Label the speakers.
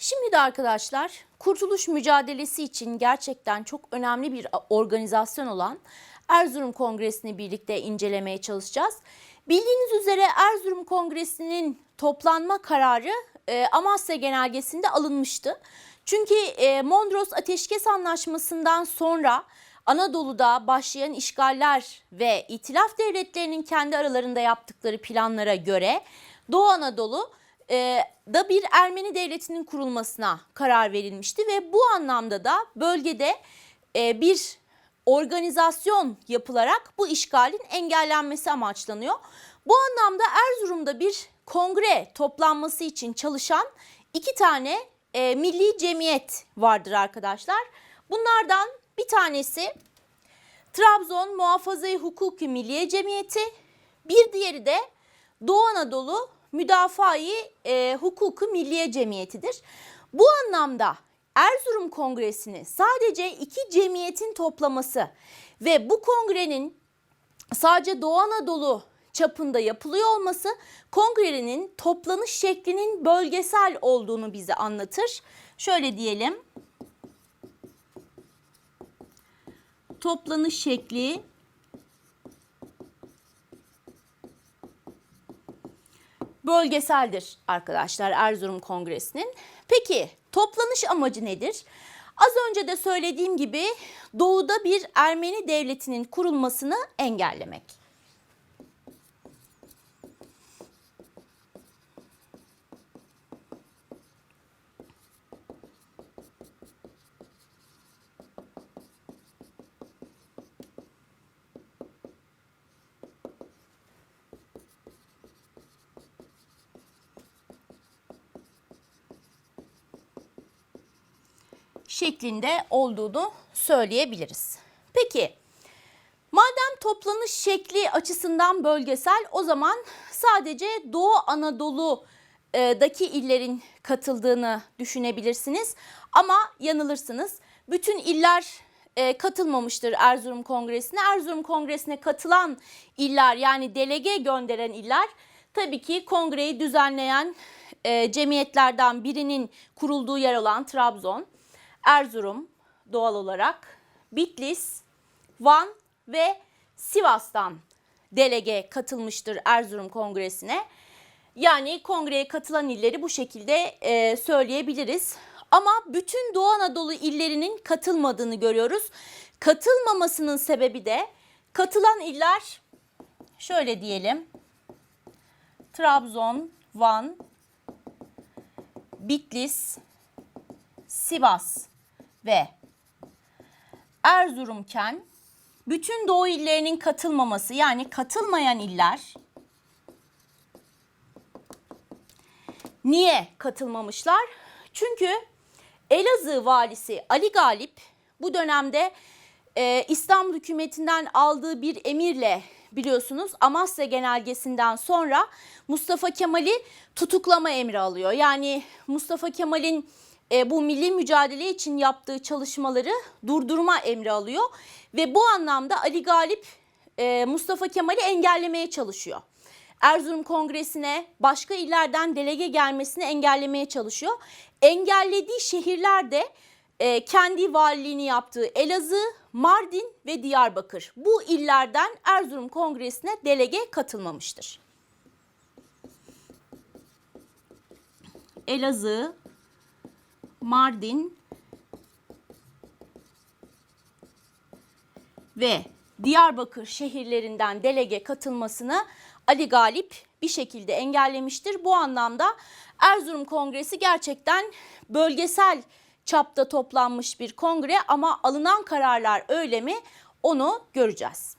Speaker 1: Şimdi de arkadaşlar kurtuluş mücadelesi için gerçekten çok önemli bir organizasyon olan Erzurum Kongresi'ni birlikte incelemeye çalışacağız. Bildiğiniz üzere Erzurum Kongresi'nin toplanma kararı e, Amasya Genelgesi'nde alınmıştı. Çünkü e, Mondros Ateşkes Anlaşması'ndan sonra Anadolu'da başlayan işgaller ve itilaf devletlerinin kendi aralarında yaptıkları planlara göre Doğu Anadolu e, da bir Ermeni devletinin kurulmasına karar verilmişti ve bu anlamda da bölgede e, bir organizasyon yapılarak bu işgalin engellenmesi amaçlanıyor. Bu anlamda Erzurum'da bir kongre toplanması için çalışan iki tane e, milli cemiyet vardır arkadaşlar. Bunlardan bir tanesi Trabzon Muhafaza-i Hukuki Milliye Cemiyeti, bir diğeri de Doğu Anadolu Müdafaa-i e, Hukuku Milliye Cemiyeti'dir. Bu anlamda Erzurum Kongresi'ni sadece iki cemiyetin toplaması ve bu kongrenin sadece Doğu Anadolu çapında yapılıyor olması kongrenin toplanış şeklinin bölgesel olduğunu bize anlatır. Şöyle diyelim. Toplanış şekli bölgeseldir arkadaşlar Erzurum Kongresi'nin. Peki toplanış amacı nedir? Az önce de söylediğim gibi doğuda bir Ermeni devletinin kurulmasını engellemek. Şeklinde olduğunu söyleyebiliriz. Peki madem toplanış şekli açısından bölgesel o zaman sadece Doğu Anadolu'daki illerin katıldığını düşünebilirsiniz. Ama yanılırsınız. Bütün iller e, katılmamıştır Erzurum Kongresi'ne. Erzurum Kongresi'ne katılan iller yani delege gönderen iller tabii ki kongreyi düzenleyen e, cemiyetlerden birinin kurulduğu yer olan Trabzon, Erzurum doğal olarak, Bitlis, Van ve Sivas'tan delege katılmıştır Erzurum Kongresi'ne. Yani kongreye katılan illeri bu şekilde e, söyleyebiliriz. Ama bütün Doğu Anadolu illerinin katılmadığını görüyoruz. Katılmamasının sebebi de katılan iller şöyle diyelim. Trabzon, Van, Bitlis, Sivas ve Erzurumken bütün Doğu illerinin katılmaması yani katılmayan iller niye katılmamışlar? Çünkü Elazığ valisi Ali Galip bu dönemde e, İstanbul hükümetinden aldığı bir emirle biliyorsunuz Amasya genelgesinden sonra Mustafa Kemal'i tutuklama emri alıyor. Yani Mustafa Kemal'in e, bu milli mücadele için yaptığı çalışmaları durdurma emri alıyor. Ve bu anlamda Ali Galip e, Mustafa Kemal'i engellemeye çalışıyor. Erzurum Kongresi'ne başka illerden delege gelmesini engellemeye çalışıyor. Engellediği şehirlerde e, kendi valiliğini yaptığı Elazığ, Mardin ve Diyarbakır. Bu illerden Erzurum Kongresi'ne delege katılmamıştır. Elazığ, Mardin ve Diyarbakır şehirlerinden delege katılmasını Ali Galip bir şekilde engellemiştir. Bu anlamda Erzurum Kongresi gerçekten bölgesel çapta toplanmış bir kongre ama alınan kararlar öyle mi onu göreceğiz.